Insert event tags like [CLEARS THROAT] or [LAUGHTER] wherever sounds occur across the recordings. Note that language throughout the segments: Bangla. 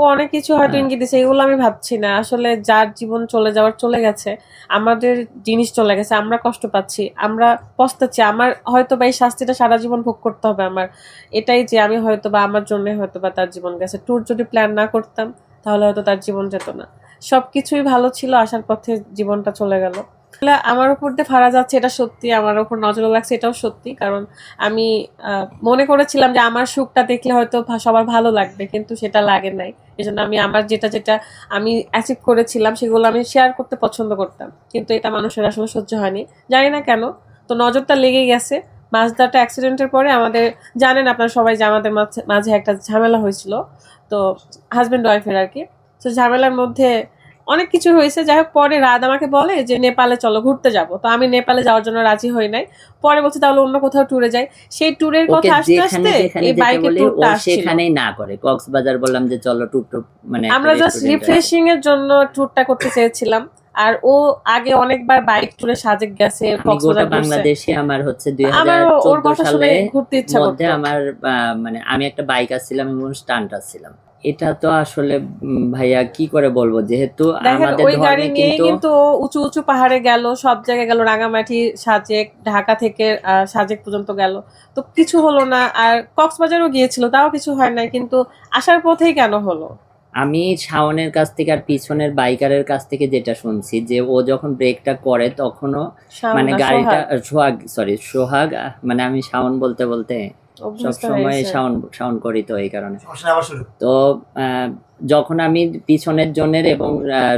ও অনেক কিছু হয়তো হ্যাঁ। ইঙ্গিত দিছে এগুলো আমি ভাবছি না। আসলে যার জীবন চলে যাওয়ার চলে গেছে আমাদের জিনিস চলে গেছে আমরা কষ্ট পাচ্ছি আমরা পস্তাচ্ছি আমার হয়তো বা এই শাস্তিটা সারা জীবন ভোগ করতে হবে আমার। এটাই যে আমি হয়তো বা আমার জন্য হয়তো বা তার জীবন গেছে। ট্যুর যদি প্ল্যান না করতাম তাহলে হয়তো তার জীবন যেত না। সবকিছুই ভালো ছিল আসার পথে জীবনটা চলে গেল। আমার উপর দিয়ে ফারা যাচ্ছে এটা সত্যি আমার উপর নজর লাগছে এটাও সত্যি। কারণ আমি মনে করেছিলাম যে আমার সুখটা দেখলে হয়তো সবার ভালো লাগবে কিন্তু সেটা লাগে নাই। এই জন্য আমি আমার যেটা যেটা আমি অ্যাচিভ করেছিলাম, সেগুলো আমি শেয়ার করতে পছন্দ করতাম। কিন্তু এটা মানুষের আসলে সহ্য হয়নি। জানি না কেন, তো নজরটা লেগে গেছে। মাঝদাটা অ্যাক্সিডেন্টের পরে আমাদের, জানেন আপনারা সবাই যে আমাদের মাঝে একটা ঝামেলা হয়েছিল। তো হাজব্যান্ড ওয়াইফের আর কি। তো ঝামেলার মধ্যে অনেক কিছু হয়েছে। যাই হোক পরে রাত আমাকে বলে যে নেপালে চলো ঘুরতে যাব। তো আমি নেপালে যাওয়ার জন্য রাজি হই নাই। পরে বলছে তাহলে অন্য কোথাও ট্যুরে যাই। সেই ট্যুরের কথা আসতে আসতে এই ও ট্যুরটা সেখানেই না করে। কক্সবাজার বললাম যে চলো টুক মানে আমরা জাস্ট রিফ্রেশিং এর জন্য ট্যুরটা করতে চেয়েছিলাম। আর ও আগে অনেকবার বাইক ট্যুরে সাজেক গেছে গোটা কক্সবাজার বাংলাদেশে আমার হচ্ছে দুই আমার হাজার ওর চোদ্দ কথা সালে শুনে ঘুরতে ইচ্ছা করতো। আমার মানে আমি একটা বাইক আসছিলাম এবং স্টান্ট আসছিলাম। এটা তো আসলে ভাইয়া কি করে বলব? যেহেতু আমাদের ওই গাড়ি নিয়ে কিন্তু উঁচু উঁচু পাহাড়ে গেল সব জায়গায় গেল রাঙামাটি সাজেক ঢাকা থেকে সাজেক পর্যন্ত গেল। তো কিছু হলো না আর কক্সবাজারও গিয়েছিল তাও কিছু হয় নাই কিন্তু আসার পথেই কেন হলো? আমি শাওনের কাছ থেকে আর পিছনের বাইকারের কাছ থেকে যেটা শুনছি যে ও যখন ব্রেকটা করে তখনও মানে গাড়িটা। সোহাগ? সরি সোহাগ মানে আমি শাওন বলতে বলতে সব অভ্যস্ত সময় হয়েছে। শাওন শাওন করি তো এই কারণে। তো যখন আমি পিছনের জনের এবং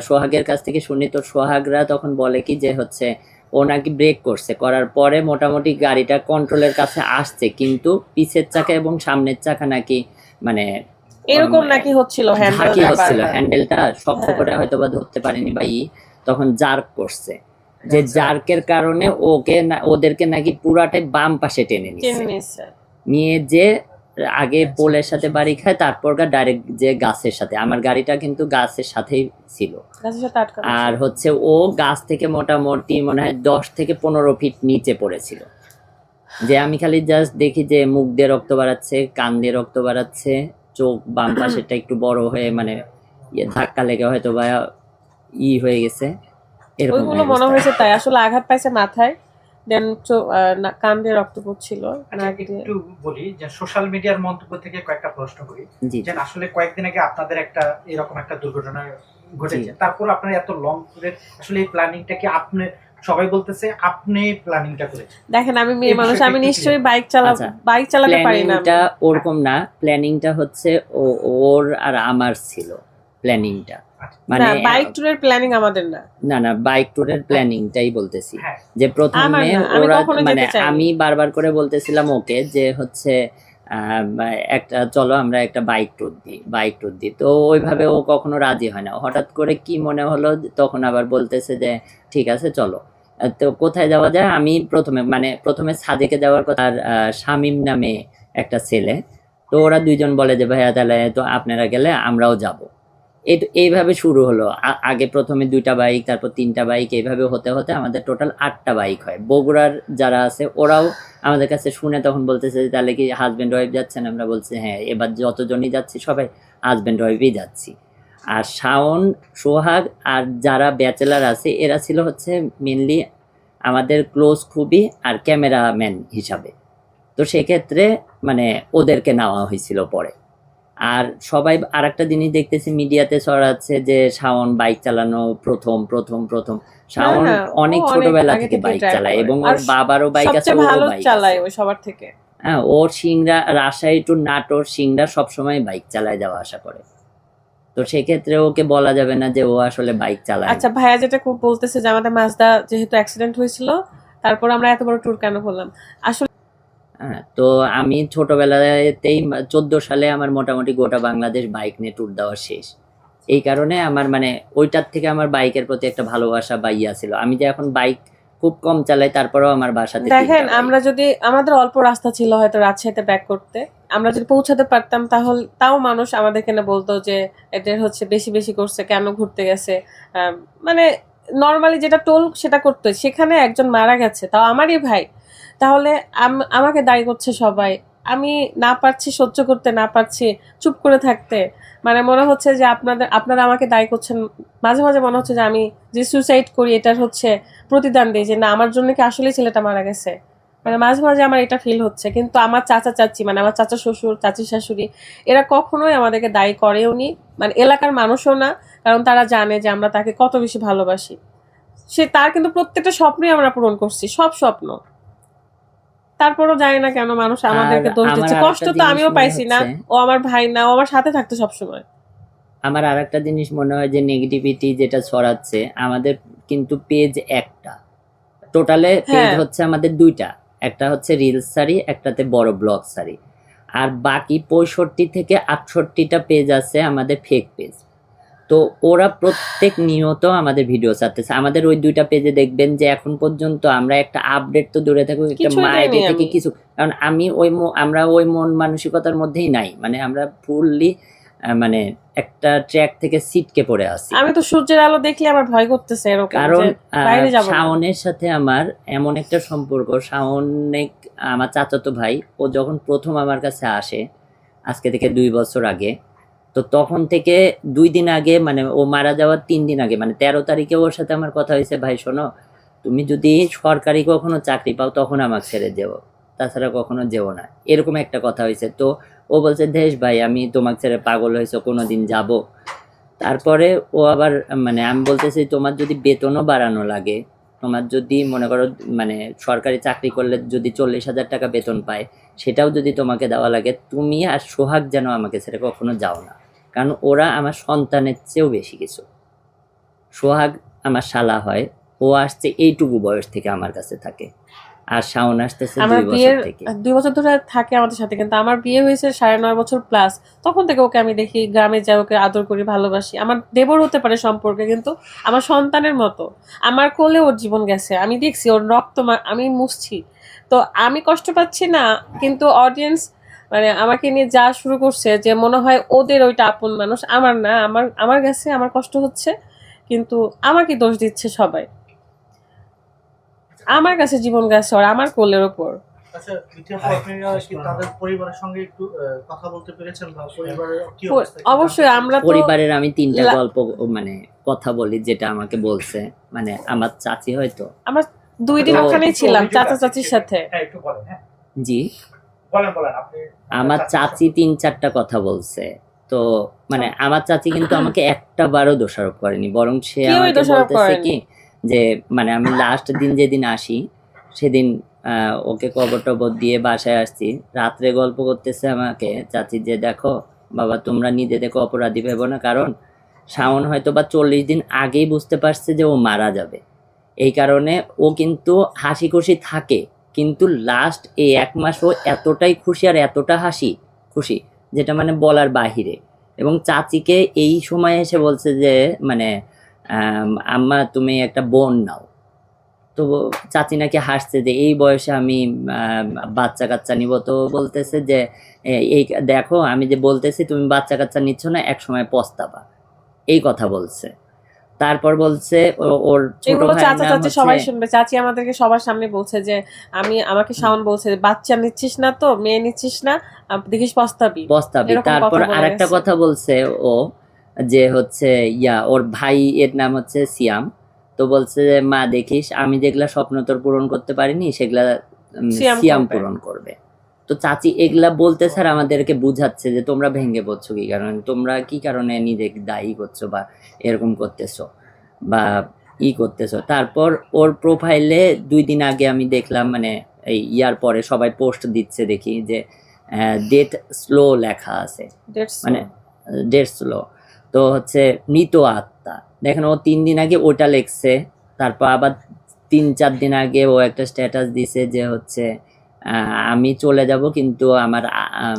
সোহাগের কাছ থেকে শুনি তো সোহাগরা তখন বলে কি যে হচ্ছে ও নাকি ব্রেক করছে। করার পরে মোটামুটি গাড়িটা কন্ট্রোলের কাছে আসছে কিন্তু পিছের চাকা এবং সামনের চাকা নাকি মানে এরকম নাকি হচ্ছিল হ্যান্ডেল হচ্ছিল। হ্যান্ডেলটা শক্ত। করে হয়তো বা ধরতে পারেনি বা ই তখন জার্ক করছে। যে আচ্ছা। জার্কের কারণে ওকে না ওদেরকে নাকি পুরাটাই বাম পাশে টেনে নিচ্ছে। নিয়ে যে আগে আচ্ছা। পোলের সাথে বাড়ি খায় তারপর ডাইরেক্ট যে গাছের সাথে। আমার গাড়িটা কিন্তু গাছের সাথেই ছিল। আর হচ্ছে ও গাছ থেকে মোটামুটি মনে হয় দশ থেকে পনেরো ফিট নিচে পড়েছিল। যে আমি খালি জাস্ট দেখি যে মুখ দিয়ে রক্ত বাড়াচ্ছে কান দিয়ে রক্ত বাড়াচ্ছে চোখ বাম [CLEARS THROAT] পাশেরটা একটু বড় হয়ে মানে ইয়ে ধাক্কা লেগে হয়তো বা ই হয়ে গেছে। এরকম মনে হয়েছে তাই। আসলে আঘাত পাইছে মাথায়। দেন কান দিয়ে রক্ত পড়ছিল আচ্ছা, একটু বলি যে সোশ্যাল মিডিয়ার মন্তব্য থেকে কয়েকটা প্রশ্ন করি। যে আসলে কয়েকদিন আগে আপনাদের একটা এরকম একটা দুর্ঘটনা ঘটেছে। তারপর আপনার এত লং ট্যুরের আসলে এই প্ল্যানিংটা কি আপনি সবাই বলতেছে আপনি প্ল্যানিংটা করেছেন? দেখেন আমি মেয়ে মানুষ আমি নিশ্চয়ই বাইক চালা আচ্ছা, বাইক চালাতে পারি না। আমি। প্ল্যানিংটা ওরকম না প্ল্যানিংটা হচ্ছে ও- ওর আর আমার ছিল। প্ল্যানিংটা মানে না বাইক ট্যুরের প্ল্যানিং আমাদের না। না না বাইক ট্যুরের প্ল্যানিংটাই বলতেছি। হ্যাঁ। যে প্রথমে ওরা মানে আমি বারবার করে বলতেছিলাম ওকে যে হচ্ছে আহ, একটা চলো আমরা একটা বাইক ট্যুর দিই বাইক ট্যুর দিই। তো ওইভাবে ও কখনো রাজি হয় না। হঠাৎ করে কি মনে হলো তখন আবার বলতেছে যে ঠিক আছে চলো। তো কোথায় যাওয়া যায়? আমি প্রথমে মানে প্রথমে সাদেকে যাওয়ার কথা আর আহ, শামীম নামে একটা ছেলে। তো ওরা দুইজন বলে যে ভাইয়া তাহলে তো আপনারা গেলে আমরাও যাব। এইভাবে শুরু হলো। আগে প্রথমে দুইটা বাইক তারপর তিনটা বাইক এইভাবে হতে হতে আমাদের টোটাল আটটা বাইক হয়। বগুড়ার যারা আছে ওরাও আমাদের কাছে শুনে তখন বলতেছে যে, তাহলে কি হাজব্যান্ড ওয়াইফ যাচ্ছেন? আমরা বলছি হ্যাঁ এবার যতজনই যাচ্ছি সবাই হাজব্যান্ড ওয়াইফই যাচ্ছি। আর শাওন সোহাগ আর যারা ব্যাচেলার আছে এরা ছিল হচ্ছে মেনলি আমাদের ক্লোজ খুবই আর ক্যামেরাম্যান হিসাবে। তো সেক্ষেত্রে মানে ওদেরকে নেওয়া হয়েছিল পরে। আর সবাই আর একটা জিনিস দেখতেছি মিডিয়াতে ছড়াচ্ছে যে শাওন বাইক চালানো প্রথম প্রথম প্রথম। শাওন অনেক ও অনেক ছোটবেলা থেকে বাইক চালায় এবং ওর বাবারও বাইক আছে ভালো বাইক চালায় ওই সবার থেকে। হ্যাঁ ওর সিংড়া রাজশাহী টু নাটোর সিংড়া সবসময় বাইক চালায় যাওয়া আসা করে। তো সেক্ষেত্রে ওকে বলা যাবে না যে ও আসলে বাইক চালায়। আচ্ছা ভাইয়া যেটা খুব বলতেছে যে আমাদের মাজদা যেহেতু অ্যাক্সিডেন্ট হয়েছিল তারপর আমরা এত বড় ট্যুর কেন করলাম? আসলে হ্যাঁ তো আমি ছোটবেলাতেই চোদ্দ সালে আমার মোটামুটি গোটা বাংলাদেশ বাইক নিয়ে ট্যুর দেওয়া শেষ। এই কারণে আমার মানে ওইটার থেকে আমার বাইকের প্রতি একটা ভালোবাসা বা ইয়া ছিল। আমি যে এখন বাইক খুব কম চালাই তারপরেও আমার বাসাতে দেখেন আমরা যদি আমাদের অল্প রাস্তা ছিল হয়তো রাজশাহীতে ব্যাক করতে। আমরা যদি পৌঁছাতে পারতাম তাহলে তাও মানুষ আমাদেরকে না বলতো যে এদের হচ্ছে বেশি বেশি করছে কেন ঘুরতে গেছে? মানে নর্মালি যেটা টোল সেটা করতো। সেখানে একজন মারা গেছে তাও আমারই ভাই। তাহলে আম- আমাকে দায়ী করছে সবাই। আমি না পারছি, সহ্য করতে না পারছি, চুপ করে থাকতে। মানে মনে হচ্ছে যে আপনাদের, আপনারা আমাকে দায়ী করছেন। মাঝে মাঝে মনে হচ্ছে যে আমি যে সুইসাইড করি, এটার হচ্ছে প্রতিদান দিই যে না, আমার জন্য কি আসলেই ছেলেটা মারা গেছে? মানে মাঝে মাঝে আমার এটা ফিল হচ্ছে। কিন্তু আমার চাচা চাচি মানে আমার চাচা শ্বশুর, চাচি শাশুড়ি, এরা কখনোই আমাদেরকে দায়ী করেও নি। মানে এলাকার মানুষও না, কারণ তারা জানে যে আমরা তাকে কত বেশি ভালোবাসি। সে তার কিন্তু প্রত্যেকটা স্বপ্নই আমরা পূরণ করছি, সব স্বপ্ন। তারপরও জানি না কেন মানুষ আমাদেরকে দোষ দিচ্ছে। কষ্ট তো আমিও পাইছি না। ও আমার ভাই না ও আমার সাথে থাকতো সবসময়। আমার আর একটা জিনিস মনে হয় যে নেগেটিভিটি যেটা ছড়াচ্ছে আমাদের কিন্তু পেজ একটা। টোটালে পেজ হ্যাঁ। হচ্ছে আমাদের দুইটা। একটা হচ্ছে রিলস সারি একটাতে বড় ব্লগ সারি। আর বাকি পঁয়ষট্টি থেকে আটষট্টিটা পেজ আছে আমাদের ফেক পেজ তো ওরা প্রত্যেক নিয়ত আমাদের ভিডিও ছাড়তেছে। আমাদের ওই দুইটা পেজে দেখবেন যে এখন পর্যন্ত আমরা একটা আপডেট তো দূরে থাকুক একটা মায়ের থেকে কিছু কারণ আমি ওই আমরা ওই মন মানসিকতার মধ্যেই নাই। মানে আমরা ফুললি মানে একটা ট্র্যাক থেকে সিটকে পড়ে আছি। আমি তো সূর্যের আলো দেখলে আমার ভয় করতেছে এরকম কারণ শাওনের সাথে আমার এমন একটা সম্পর্ক শাওনে আমার চাচাতো ভাই ও যখন প্রথম আমার কাছে আসে আজকে থেকে দুই বছর আগে তো তখন থেকে দুই দিন আগে মানে ও মারা যাওয়ার তিন দিন আগে মানে তেরো তারিখে ওর সাথে আমার কথা হয়েছে, ভাই, শোনো, তুমি যদি সরকারি কখনো চাকরি পাও, তখন আমাকে ছেড়ে যেও। তাছাড়া কখনো যেও না। এরকম একটা কথা হয়েছে। তো ও বলছে, দেশ ভাই, আমি তোমাকে ছেড়ে পাগল হয়েছে কোনো দিন যাব। তারপরে ও আবার মানে আমি বলতেছি, তোমার যদি বেতনও বাড়ানো লাগে, তোমার যদি, মনে করো মানে সরকারি চাকরি করলে যদি চল্লিশ হাজার টাকা বেতন পায়, সেটাও যদি তোমাকে দেওয়া লাগে, তুমি আর সোহাগ যেন আমাকে ছেড়ে কখনো যাও না। কারণ ওরা আমার সন্তানের চেয়েও বেশি কিছু। সোহাগ আমার শালা হয় ও আসছে এইটুকু বয়স থেকে আমার কাছে থাকে। আর শাওন আসতেছে দুই বছর থেকে। দুই বছর ধরে থাকে আমাদের সাথে কিন্তু আমার বিয়ে হয়েছে সাড়ে নয় বছর প্লাস তখন থেকে ওকে আমি দেখি গ্রামে যাই ওকে আদর করি ভালোবাসি। আমার দেবর হতে পারে সম্পর্কে কিন্তু আমার সন্তানের মতো। আমার কোলে ওর জীবন গেছে। আমি দেখছি ওর রক্ত আমি মুছছি। তো আমি কষ্ট পাচ্ছি না কিন্তু অডিয়েন্স মানে আমাকে নিয়ে যা শুরু করছে যে মনে হয় ওদের ওইটা আপন মানুষ আমার না আমার আমার কাছে আমার কষ্ট হচ্ছে কিন্তু আমাকে দোষ দিচ্ছে সবাই। আমার কাছে জীবন গেছে ওর আমার কোলের ওপর। আচ্ছা দ্বিতীয় আপনারা কি তাদের পরিবারের সঙ্গে একটু আহ, কথা বলতে পেরেছেন বা পরিবারের কি প- অবস্থা একটু অবশ্যই আমরা পরিবারের আমি তিনটা গল্প মানে কথা বলি যেটা আমাকে বলছে। মানে আমার চাচি হয়তো। আমার দুই দিন ওখানেই ছিলাম চাচা চাচির সাথে। হ্যাঁ একটু বলেন হ্যাঁ। জি। আমার চাচি তিন চারটা কথা বলছে। তো মানে আমার চাচি কিন্তু আমাকে একটা বারও দোষারোপ করেনি বরং সে আমাকে বলতেছে কি যে মানে আমি লাস্ট দিন যেদিন আসি সেদিন আহ, ওকে কবর টবর দিয়ে বাসায় আসছি। রাত্রে গল্প করতেছে আমাকে চাচি যে দেখো বাবা তোমরা নিজে দেখো অপরাধী ভেবো না কারণ শাওন হয়তো বা চল্লিশ দিন আগেই বুঝতে পারছে যে ও মারা যাবে। এই কারণে ও কিন্তু হাসি খুশি থাকে। কিন্তু লাস্ট এই এক মাস ও এতটাই খুশি আর এতটা হাসি খুশি যেটা মানে বলার বাহিরে। এবং চাচিকে এই সময় এসে বলছে যে মানে আম, আম্মা তুমি একটা বোন নাও। তো চাচি নাকি হাসছে যে এই বয়সে আমি বাচ্চা কাচ্চা নিব। তো বলতেছে যে এই দেখো আমি যে বলতেছি তুমি বাচ্চা কাচ্চা নিচ্ছ না এক সময় পস্তাবা। এই কথা বলছে। তারপর বলছে ওর ছোট চাচা সবাই শুনবে। চাচি আমাদেরকে সবার সামনে বলছে যে আমি আমাকে শাওন বলছে বাচ্চা নিচ্ছিস না তো মেয়ে নিচ্ছিস না দেখিস পস্তাবি। কথা তারপর আরেকটা গেছে। কথা বলছে ও যে হচ্ছে ইয়া ওর ভাই এর নাম হচ্ছে সিয়াম। তো বলছে যে মা দেখিস আমি যেগুলা স্বপ্ন তোর পূরণ করতে পারিনি সেগুলা সিয়াম পূরণ করবে। তো চাচি এগুলা বলতে স্যার আমাদেরকে বুঝাচ্ছে যে তোমরা ভেঙে পড়ছো কি কারণে? তোমরা কি কারণে নিজেকে দায়ী করছ বা এরকম করতেছো বা ই করতেছো? তারপর ওর প্রোফাইলে দুই দিন আগে আমি দেখলাম মানে এই ইয়ার পরে সবাই পোস্ট দিচ্ছে দেখি যে ডেট স্লো লেখা আছে। মানে ডেট স্লো তো হচ্ছে মৃত আত্মা। দেখেন ও তিন দিন আগে ওটা লেখছে। তারপর আবার তিন চার দিন আগে ও একটা স্ট্যাটাস দিছে যে হচ্ছে আমি চলে যাব কিন্তু আমার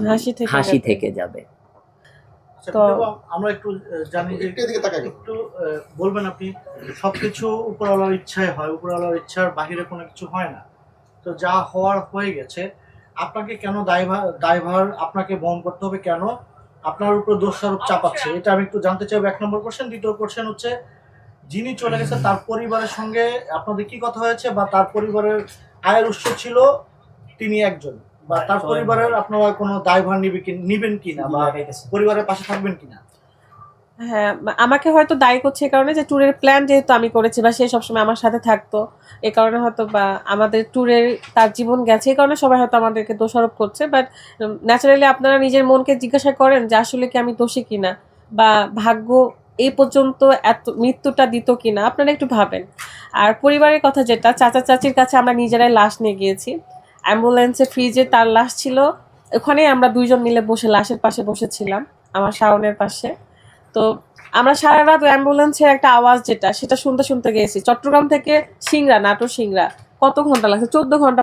হাসি থেকে হাসি যাবে। থেকে যাবে। আচ্ছা, তো- আমরা একটু জানি একটু বলবেন আপনি সবকিছু উপরওয়ালার ইচ্ছায় হয় উপরওয়ালার ইচ্ছার বাহিরে কোনো কিছু হয় না। তো যা হওয়ার হয়ে গেছে আপনাকে কেন দায়ভার দায়ভার আপনাকে বহন করতে হবে? কেন আপনার উপর দোষারোপ চাপাচ্ছে? এটা আমি একটু জানতে চাইব। এক নম্বর কোশ্চেন দ্বিতীয় কোশ্চেন হচ্ছে যিনি চলে গেছে তার পরিবারের সঙ্গে আপনাদের কি কথা হয়েছে বা তার পরিবারের আয়ের উৎস ছিল তিনি একজন। বা তার পরিবারের আপনারা কোনো দায়ভার নিবে কি নিবেন কিনা বা পরিবারের পাশে থাকবেন কিনা হ্যাঁ আমাকে হয়তো দায়ী করছে এই কারণে যে ট্যুরের প্ল্যান যেহেতু আমি করেছি বা সে সবসময় আমার সাথে থাকতো এই কারণে হয়তো বা আমাদের ট্যুরের তার জীবন গেছে এই কারণে সবাই হয়তো আমাদেরকে দোষারোপ করছে বাট ন্যাচারালি আপনারা নিজের মনকে জিজ্ঞাসা করেন যে আসলে কি আমি দোষী কিনা? বা ভাগ্য এই পর্যন্ত এত মৃত্যুটা দিত কিনা? আপনারা একটু ভাবেন। আর পরিবারের কথা যেটা চাচা চাচির কাছে আমরা নিজেরাই লাশ নিয়ে গিয়েছি। অ্যাম্বুলেন্সে ফ্রিজে তার লাশ ছিল। ওখানেই আমরা দুইজন মিলে বসে লাশের পাশে বসেছিলাম, আমার শাওনের পাশে। তো আমরা সারা রাত অ্যাম্বুলেন্সের একটা আওয়াজ যেটা, সেটা শুনতে শুনতে গেছি। চট্টগ্রাম থেকে সিংরা নাটোর সিংরা কত ঘণ্টা লাগছে? চোদ্দ ঘণ্টা